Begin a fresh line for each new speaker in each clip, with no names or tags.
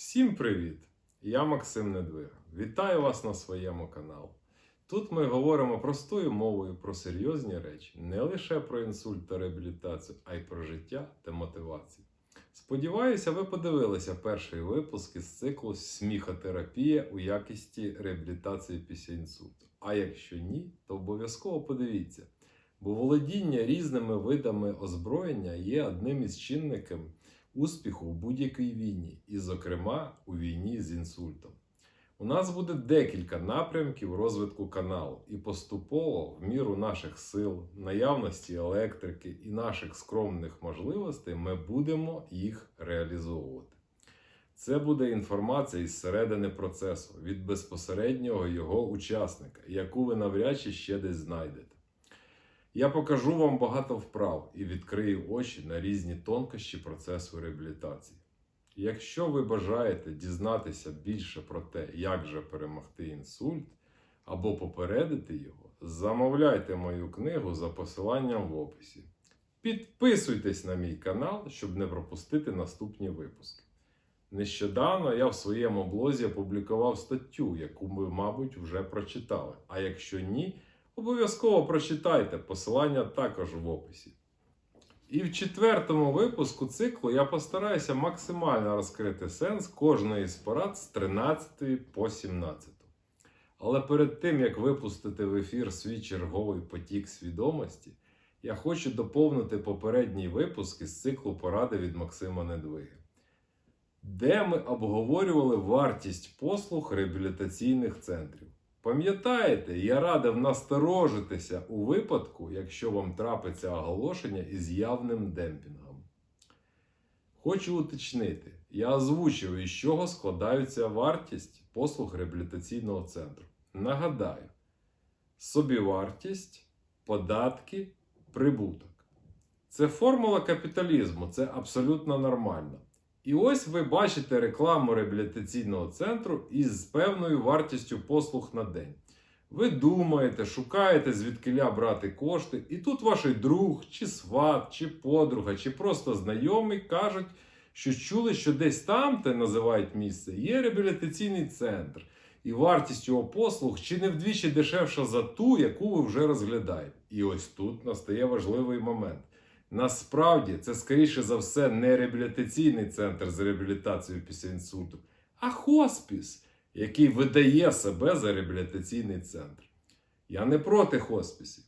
Всім привіт! Я Максим Недвига. Вітаю вас на своєму каналі. Тут ми говоримо простою мовою про серйозні речі, не лише про інсульт та реабілітацію, а й про життя та мотивацію. Сподіваюся, ви подивилися перший випуск із циклу Сміхотерапія у якості реабілітації після інсульту. А якщо ні, то обов'язково подивіться, бо володіння різними видами озброєння є одним із чинників успіху в будь-якій війні, і, зокрема, у війні з інсультом. У нас буде декілька напрямків розвитку каналу, і поступово, в міру наших сил, наявності електрики і наших скромних можливостей, ми будемо їх реалізовувати. Це буде інформація із середини процесу від безпосереднього його учасника, яку ви навряд чи ще десь знайдете. Я покажу вам багато вправ і відкрию очі на різні тонкощі процесу реабілітації. Якщо ви бажаєте дізнатися більше про те, як же перемогти інсульт або попередити його, замовляйте мою книгу за посиланням в описі. Підписуйтесь на мій канал, щоб не пропустити наступні випуски. Нещодавно я в своєму блозі опублікував статтю, яку ви, мабуть, вже прочитали. А якщо ні, Обов'язково прочитайте, посилання також в описі. І в четвертому випуску циклу я постараюся максимально розкрити сенс кожної з порад з 13 по 17. Але перед тим як випустити в ефір свій черговий потік свідомості, я хочу доповнити попередній випуск із циклу поради від Максима Недвиги, де ми обговорювали вартість послуг реабілітаційних центрів. Пам'ятаєте, я радив насторожитися у випадку, якщо вам трапиться оголошення із явним демпінгом. Хочу уточнити, я озвучив, із чого складаються вартість послуг реабілітаційного центру. Нагадаю, собівартість, податки, прибуток. Це формула капіталізму, це абсолютно нормально. І ось ви бачите рекламу реабілітаційного центру із певною вартістю послуг на день. Ви думаєте, шукаєте звідкиля брати кошти, і тут ваш друг, чи сват, чи подруга, чи просто знайомий кажуть, що чули, що десь там, те називають місце, є реабілітаційний центр. І вартість його послуг чи не вдвічі дешевша за ту, яку ви вже розглядаєте. І ось тут настає важливий момент. Насправді це, скоріше за все, не реабілітаційний центр з реабілітацією після інсульту, а хоспіс, який видає себе за реабілітаційний центр. Я не проти хоспісів.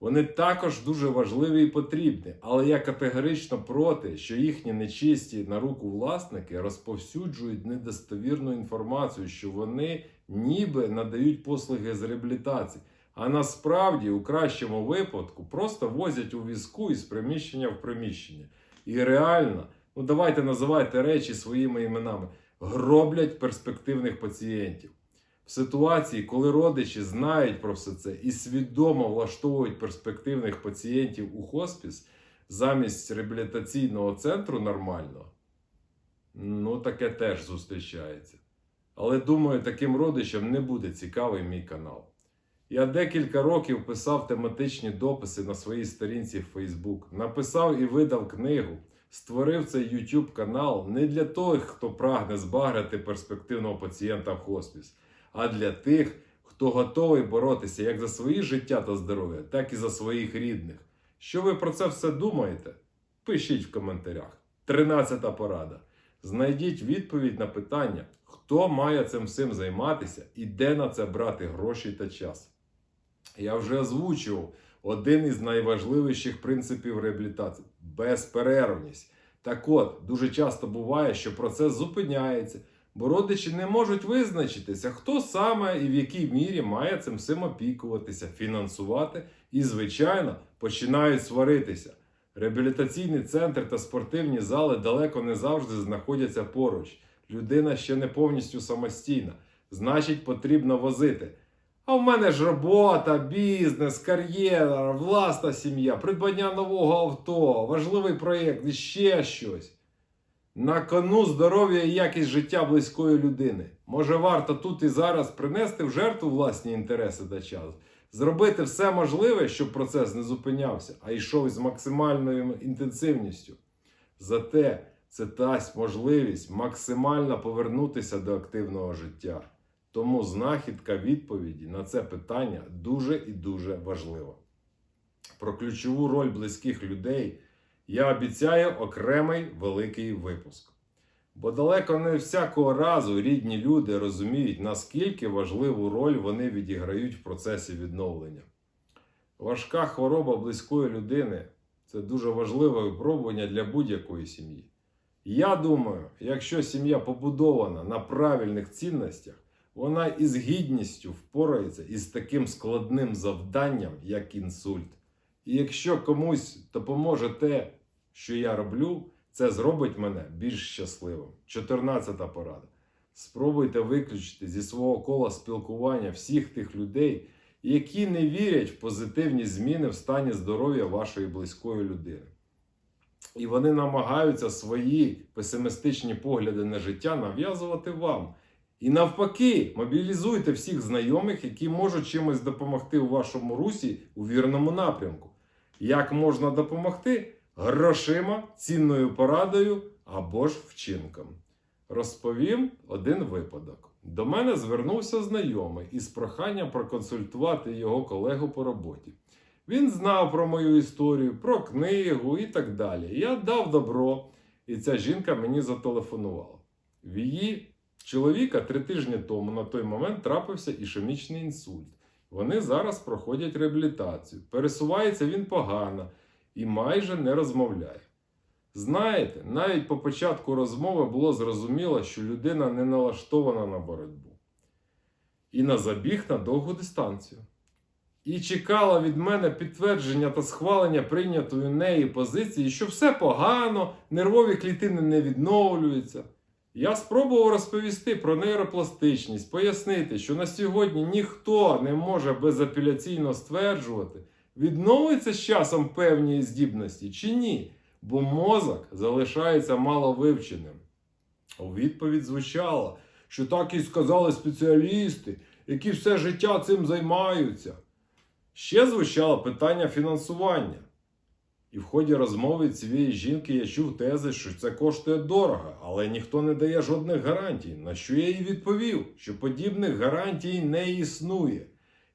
Вони також дуже важливі і потрібні, але я категорично проти, що їхні нечисті на руку власники розповсюджують недостовірну інформацію, що вони ніби надають послуги з реабілітації. А насправді, у кращому випадку, просто возять у візку із приміщення в приміщення. І реально, ну давайте називайте речі своїми іменами, гроблять перспективних пацієнтів. В ситуації, коли родичі знають про все це і свідомо влаштовують перспективних пацієнтів у хоспіс замість реабілітаційного центру нормального, ну таке теж зустрічається. Але думаю, таким родичам не буде цікавий мій канал. Я декілька років писав тематичні дописи на своїй сторінці в Facebook, написав і видав книгу, створив цей YouTube канал не для тих, хто прагне збаграти перспективного пацієнта в хоспіс, а для тих, хто готовий боротися як за свої життя та здоров'я, так і за своїх рідних. Що ви про це все думаєте? Пишіть в коментарях. Тринадцята порада. Знайдіть відповідь на питання, хто має цим всім займатися і де на це брати гроші та час. Я вже озвучував один із найважливіших принципів реабілітації безперервність. Так от, дуже часто буває, що процес зупиняється, бо родичі не можуть визначитися, хто саме і в якій мірі має цим всім опікуватися, фінансувати і, звичайно, починають сваритися. Реабілітаційний центр та спортивні зали далеко не завжди знаходяться поруч. Людина ще не повністю самостійна, значить, потрібно возити. А в мене ж робота, бізнес, кар'єра, власна сім'я, придбання нового авто, важливий проєкт і ще щось. На кону здоров'я і якість життя близької людини. Може, варто тут і зараз принести в жертву власні інтереси та час, зробити все можливе, щоб процес не зупинявся, а йшов з максимальною інтенсивністю. Зате Це дасть можливість максимально повернутися до активного життя. Тому знахідка відповіді на це питання дуже і дуже важлива. Про ключову роль близьких людей я обіцяю окремий великий випуск. Бо далеко не всякого разу рідні люди розуміють, наскільки важливу роль вони відіграють в процесі відновлення. Важка хвороба близької людини це дуже важливе випробування для будь-якої сім'ї. Я думаю, якщо сім'я побудована на правильних цінностях, вона із гідністю впорається із таким складним завданням, як інсульт. І якщо комусь допоможе те, що я роблю, це зробить мене більш щасливим. 14 порада. Спробуйте виключити зі свого кола спілкування всіх тих людей, які не вірять в позитивні зміни в стані здоров'я вашої близької людини. І вони намагаються свої песимістичні погляди на життя нав'язувати вам. І навпаки, мобілізуйте всіх знайомих, які можуть чимось допомогти у вашому русі у вірному напрямку. Як можна допомогти? Грошима, цінною порадою або ж вчинком. Розповім один випадок. До мене звернувся знайомий із проханням проконсультувати його колегу по роботі. Він знав про мою історію, про книгу і так далі. Я дав добро, і ця жінка мені зателефонувала. В її чоловіка три тижні тому на той момент трапився ішемічний інсульт. Вони зараз проходять реабілітацію. Пересувається він погано і майже не розмовляє. Знаєте, навіть по початку розмови було зрозуміло, що людина не налаштована на боротьбу і на забіг на довгу дистанцію. І чекала від мене підтвердження та схвалення прийнятої неї позиції, що все погано, нервові клітини не відновлюються. Я спробував розповісти про нейропластичність, пояснити, що на сьогодні ніхто не може безапеляційно стверджувати, відновиться з часом певні здібності чи ні, бо мозок залишається маловивченим. У відповідь звучало, що так і сказали спеціалісти, які все життя цим займаються. Ще звучало питання фінансування. І в ході розмови цієї жінки я чув тези, що це коштує дорого, але ніхто не дає жодних гарантій. На що я їй відповів, що подібних гарантій не існує.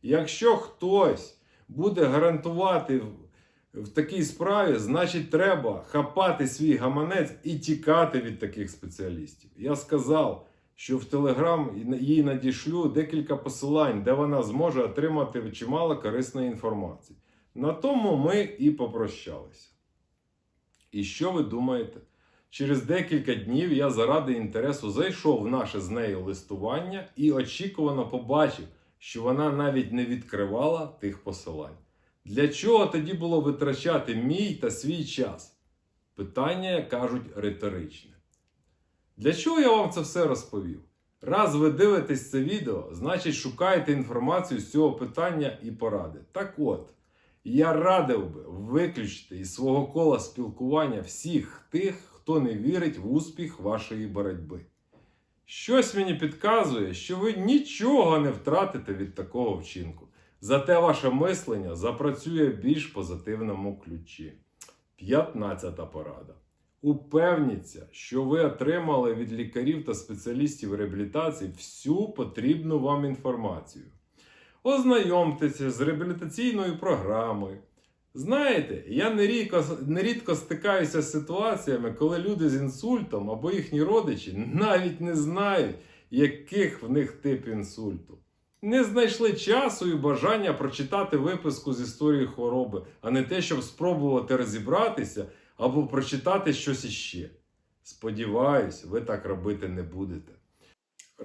Якщо хтось буде гарантувати в, такій справі, значить треба хапати свій гаманець і тікати від таких спеціалістів. Я сказав, що в Телеграм їй надішлю декілька посилань, де вона зможе отримати чимало корисної інформації. На тому ми і попрощалися. І що ви думаєте? Через декілька днів я заради інтересу зайшов в наше з нею листування і очікувано побачив, що вона навіть не відкривала тих посилань. Для чого тоді було витрачати мій та свій час? Питання, як кажуть, риторичне. Для чого я вам це все розповів? Раз ви дивитесь це відео, значить шукаєте інформацію з цього питання і поради. Так от, я радив би виключити із свого кола спілкування всіх тих, хто не вірить в успіх вашої боротьби. Щось мені підказує, що ви нічого не втратите від такого вчинку. Зате ваше мислення запрацює в більш позитивному ключі. 15 порада. Упевніться, що ви отримали від лікарів та спеціалістів реабілітації всю потрібну вам інформацію. Ознайомтеся з реабілітаційною програмою. Знаєте, я нерідко, нерідко стикаюся з ситуаціями, коли люди з інсультом або їхні родичі навіть не знають, яких в них тип інсульту. Не знайшли часу і бажання прочитати виписку з історії хвороби, а не те, щоб спробувати розібратися або прочитати щось іще. Сподіваюсь, ви так робити не будете.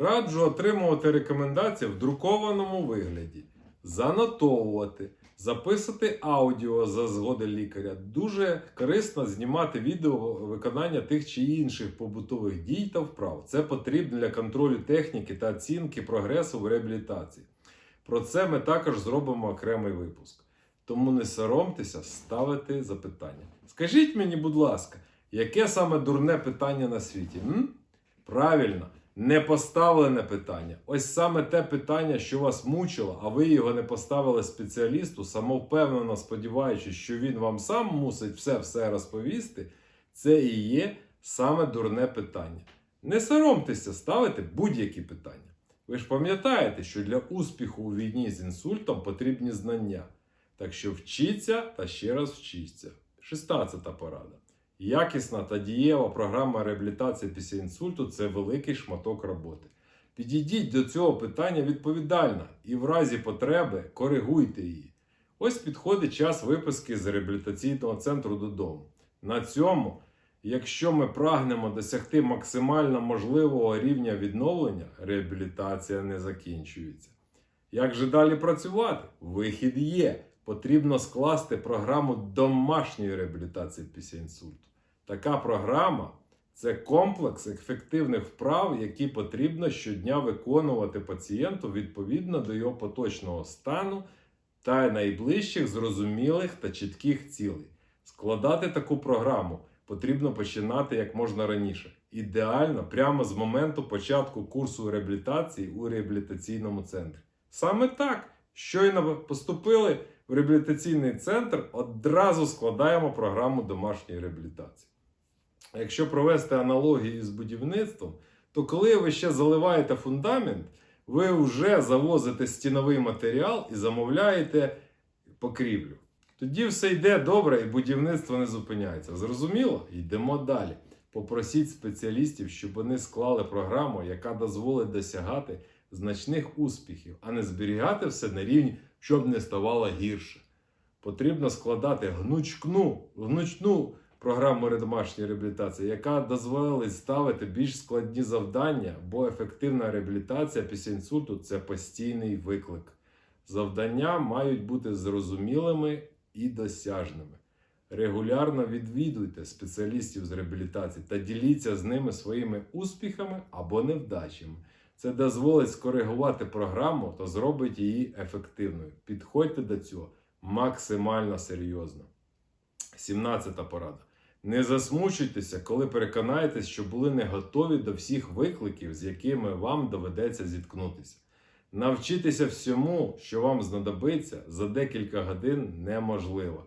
Раджу отримувати рекомендації в друкованому вигляді, занотовувати, записати аудіо за згоди лікаря. Дуже корисно знімати відео виконання тих чи інших побутових дій та вправ. Це потрібно для контролю техніки та оцінки прогресу в реабілітації. Про це ми також зробимо окремий випуск. Тому не соромтеся ставити запитання. Скажіть мені, будь ласка, яке саме дурне питання на світі? М? Правильно, непоставлене питання. Ось саме те питання, що вас мучило, а ви його не поставили спеціалісту, самовпевнено сподіваючись, що він вам сам мусить все-все розповісти, це і є саме дурне питання. Не соромтеся ставити будь-які питання. Ви ж пам'ятаєте, що для успіху у війні з інсультом потрібні знання. Так що вчіться та ще раз вчіться. 16 порада. Якісна та дієва програма реабілітації після інсульту це великий шматок роботи. Підійдіть до цього питання відповідально і в разі потреби коригуйте її. Ось підходить час виписки з реабілітаційного центру додому. На цьому, якщо ми прагнемо досягти максимально можливого рівня відновлення, реабілітація не закінчується. Як же далі працювати? Вихід є. Потрібно скласти програму домашньої реабілітації після інсульту. Така програма це комплекс ефективних вправ, які потрібно щодня виконувати пацієнту відповідно до його поточного стану та найближчих зрозумілих та чітких цілей. Складати таку програму потрібно починати як можна раніше. Ідеально прямо з моменту початку курсу реабілітації у реабілітаційному центрі. Саме так, щойно поступили в реабілітаційний центр, одразу складаємо програму домашньої реабілітації. Якщо провести аналогії з будівництвом, то коли ви ще заливаєте фундамент, ви вже завозите стіновий матеріал і замовляєте покрівлю. Тоді все йде добре і будівництво не зупиняється. Зрозуміло? Йдемо далі. Попросіть спеціалістів, щоб вони склали програму, яка дозволить досягати значних успіхів, а не зберігати все на рівні, щоб не ставало гірше. Потрібно складати гнучкну, гнучну програму домашньої реабілітації, яка дозволить ставити більш складні завдання, бо ефективна реабілітація після інсульту це постійний виклик. Завдання мають бути зрозумілими і досяжними. Регулярно відвідуйте спеціалістів з реабілітації та діліться з ними своїми успіхами або невдачами. Це дозволить скоригувати програму та зробить її ефективною. Підходьте до цього максимально серйозно. 17 порада. Не засмучуйтеся, коли переконаєтесь, що були не готові до всіх викликів, з якими вам доведеться зіткнутися. Навчитися всьому, що вам знадобиться, за декілька годин неможливо.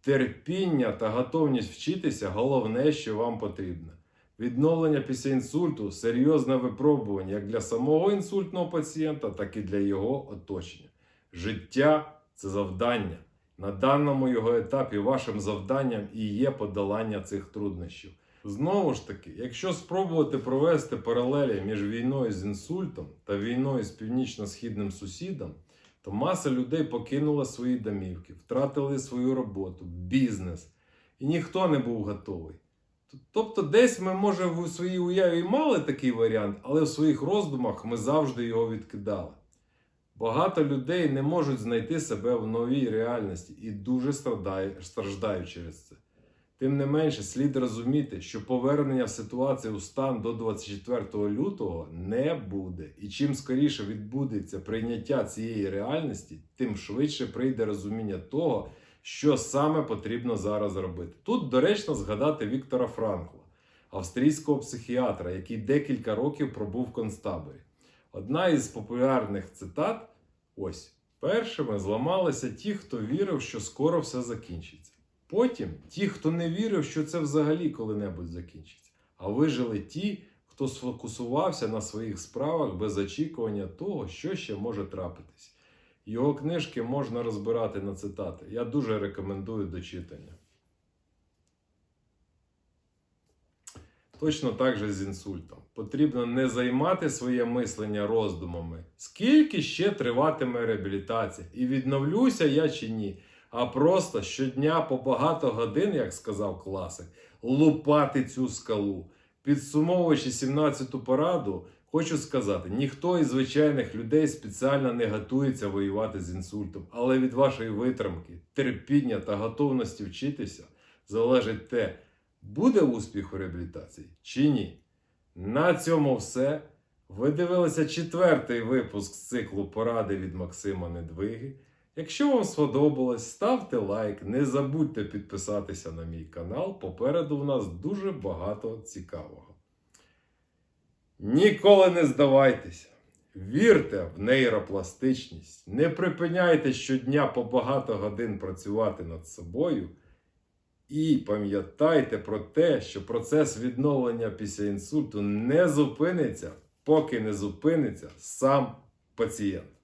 Терпіння та готовність вчитися головне, що вам потрібно. Відновлення після інсульту серйозне випробування як для самого інсультного пацієнта, так і для його оточення. Життя це завдання. На даному його етапі вашим завданням і є подолання цих труднощів. Знову ж таки, якщо спробувати провести паралелі між війною з інсультом та війною з північно-східним сусідом, то маса людей покинула свої домівки, втратили свою роботу, бізнес, і ніхто не був готовий. Тобто, десь ми, може, в своїй уяві мали такий варіант, але в своїх роздумах ми завжди його відкидали. Багато людей не можуть знайти себе в новій реальності і дуже страждають, через це. Тим не менше, слід розуміти, що повернення в ситуацію у стан до 24 лютого не буде. І чим скоріше відбудеться прийняття цієї реальності, тим швидше прийде розуміння того, що саме потрібно зараз робити. Тут доречно згадати Віктора Франкла, австрійського психіатра, який декілька років пробув в концтаборі. Одна із популярних цитат: ось: першими зламалися ті, хто вірив, що скоро все закінчиться. Потім ті, хто не вірив, що це взагалі коли-небудь закінчиться. А вижили ті, хто сфокусувався на своїх справах без очікування того, що ще може трапитись. Його книжки можна розбирати на цитати. Я дуже рекомендую до читання. Точно так же з інсультом. Потрібно не займати своє мислення роздумами, скільки ще триватиме реабілітація, і відновлюся я чи ні. А просто щодня по багато годин, як сказав класик, лупати цю скалу. Підсумовуючи 17-ту пораду, хочу сказати: ніхто із звичайних людей спеціально не готується воювати з інсультом, але від вашої витримки, терпіння та готовності вчитися залежить те, буде успіх у реабілітації чи ні. На цьому все. Ви дивилися четвертий випуск з циклу поради від Максима Недвиги. Якщо вам сподобалось, ставте лайк, не забудьте підписатися на мій канал. Попереду в нас дуже багато цікавого. Ніколи не здавайтеся. Вірте в нейропластичність. Не припиняйте щодня по багато годин працювати над собою. І пам'ятайте про те, що процес відновлення після інсульту не зупиниться, поки не зупиниться сам пацієнт.